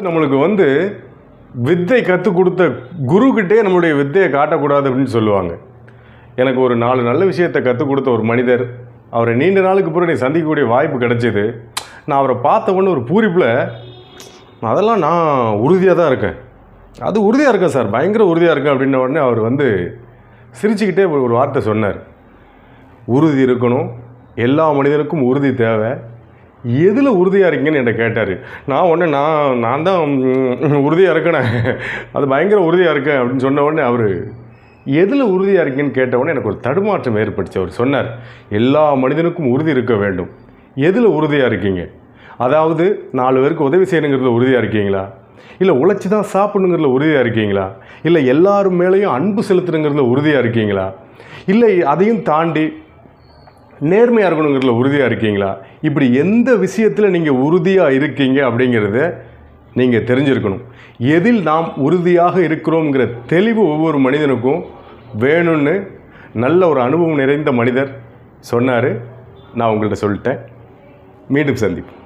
நம்மளுக்கு வந்து வித்தை கற்றுக் கொடுத்த குருக்கிட்டே நம்மளுடைய வித்தையை காட்டக்கூடாது அப்படின்னு சொல்லுவாங்க. எனக்கு ஒரு நாலு நல்ல விஷயத்தை கற்றுக் கொடுத்த ஒரு மனிதர் அவரை நீண்ட நாளுக்கு பிறகு நீ சந்திக்கக்கூடிய வாய்ப்பு கிடைச்சிது. நான் அவரை பார்த்த உடனே ஒரு பூரிப்பில் அதெல்லாம் நான் உறுதியாக தான் இருக்கேன். அது உறுதியாக இருக்கேன் சார்? பயங்கர உறுதியாக இருக்கேன் அப்படின்ன உடனே அவர் வந்து சிரிச்சுக்கிட்டே ஒரு ஒரு வார்த்தை சொன்னார். உறுதி இருக்கணும். எல்லா மனிதனுக்கும் உறுதி தேவை. எதில் உறுதியாக இருக்கீங்கன்னு என்கிட்ட கேட்டார். நான் உடனே நான் நான் தான் உறுதியாக இருக்கேனே. அது பயங்கர உறுதியாக இருக்கேன் அப்படின்னு சொன்ன உடனே அவர் எதில் உறுதியாக இருக்கீங்கன்னு கேட்ட உடனே எனக்கு ஒரு தடுமாற்றம் ஏற்பட்டுச்சு அவர் சொன்னார். எல்லா மனிதனுக்கும் உறுதி இருக்க வேண்டும். எதில் உறுதியாக இருக்கீங்க? அதாவது நாலு பேருக்கு உதவி செய்யணுங்கிறதுல உறுதியாக இருக்கீங்களா? இல்லை உழைச்சி தான் சாப்பிடணுங்கிறதுல உறுதியாக இருக்கீங்களா? இல்லை எல்லாரும் மேலேயும் அன்பு செலுத்தணுங்கிறதுல உறுதியாக இருக்கீங்களா? இல்லை அதையும் தாண்டி நேர்மையாக இருக்கணுங்கிறதுல உறுதியாக இருக்கீங்களா? இப்படி எந்த விஷயத்தில் நீங்கள் உறுதியாக இருக்கீங்க அப்படிங்கிறத நீங்கள் தெரிஞ்சிருக்கணும். எதில் நாம் உறுதியாக இருக்கிறோங்கிற தெளிவு ஒவ்வொரு மனிதனுக்கும் வேணும்னு நல்ல ஒரு அனுபவம் நிறைந்த மனிதர் சொன்னார். நான் உங்கள்கிட்ட சொல்லிட்டேன். மீண்டும் சந்திப்போம்.